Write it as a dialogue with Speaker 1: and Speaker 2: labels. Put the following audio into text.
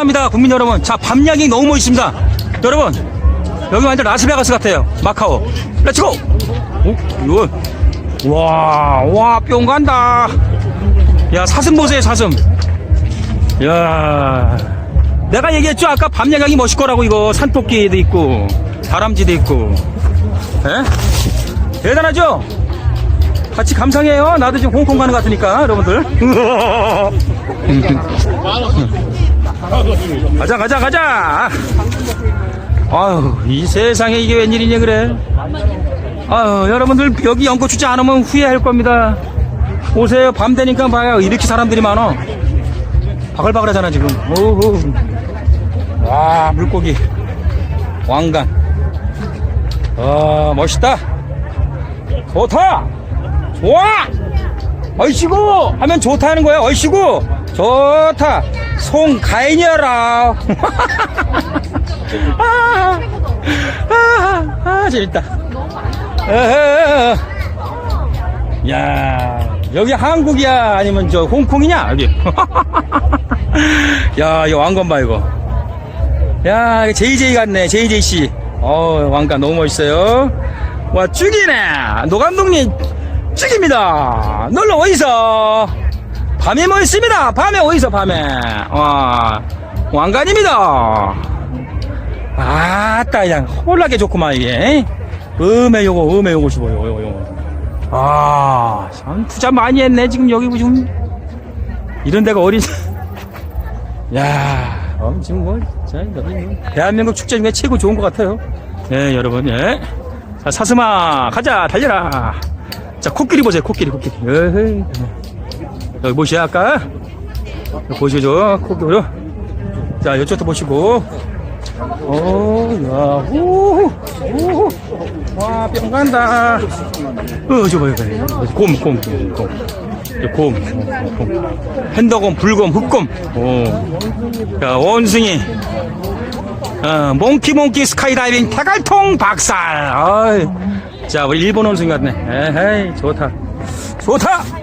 Speaker 1: 사랑합니다, 국민 여러분. 자, 밤야경이 너무 멋있습니다. 여러분, 여기 완전 라스베가스 같아요. 마카오. 렛츠고! 오, 이거. 와, 와, 뿅 간다. 야, 사슴 보세요, 사슴. 야 내가 얘기했죠. 아까 밤야경이 멋있을 거라고, 이거. 산토끼도 있고, 다람쥐도 있고. 에? 대단하죠? 같이 감상해요. 나도 지금 홍콩 가는 것 같으니까, 여러분들. 가자, 가자, 가자! 아유, 이 세상에 이게 웬일이냐, 그래. 아유, 여러분들 여기 연꽃 안 오면 후회할 겁니다. 오세요. 밤 되니까 봐요. 이렇게 사람들이 많아. 바글바글 하잖아, 지금. 오호. 와, 물고기. 왕관. 아, 멋있다. 좋다! 좋아! 얼씨구! 하면 좋다 하는 거야, 얼씨구! 좋다! 송 가인이여라! 아, 아, 아, 재밌다. 야, 여기 한국이야? 아니면 저 홍콩이냐? 여기. 야, 이 왕관 봐, 이거. 야, 이거 JJ 같네, JJ씨. 어, 왕관 너무 멋있어요. 와, 죽이네! 노 감독님, 죽입니다! 놀러 어디서? 밤에 뭐 있습니다! 밤에 어디서, 밤에? 와, 왕관입니다! 아따, 그냥, 홀라게 좋구만, 이게. 음에 요거, 음에 요거 싶어요, 요거, 요거. 아, 참, 투자 많이 했네, 지금 여기 지금. 이런 데가 어린, 야, 어, 지금 뭐, 자, 뭐 대한민국 축제 중에 최고 좋은 것 같아요. 예, 여러분, 예. 자, 사슴아, 가자, 달려라. 자, 코끼리 보세요, 코끼리, 코끼리. 에헤이. 여기 보시야, 아까. 보시죠, 코끼리. 자, 이쪽도 보시고. 오, 야, 오, 오, 와, 뿅 간다. 어, 저 봐요, 봐요. 곰, 곰, 곰, 곰. 저 곰, 곰, 곰. 팬더곰, 불곰, 흑곰. 오. 자, 원숭이. 어, 몽키 몽키 스카이다이빙 태갈통 박살. 어이. 자, 우리 일본 원숭이 같네. 에헤이, 좋다. 좋다!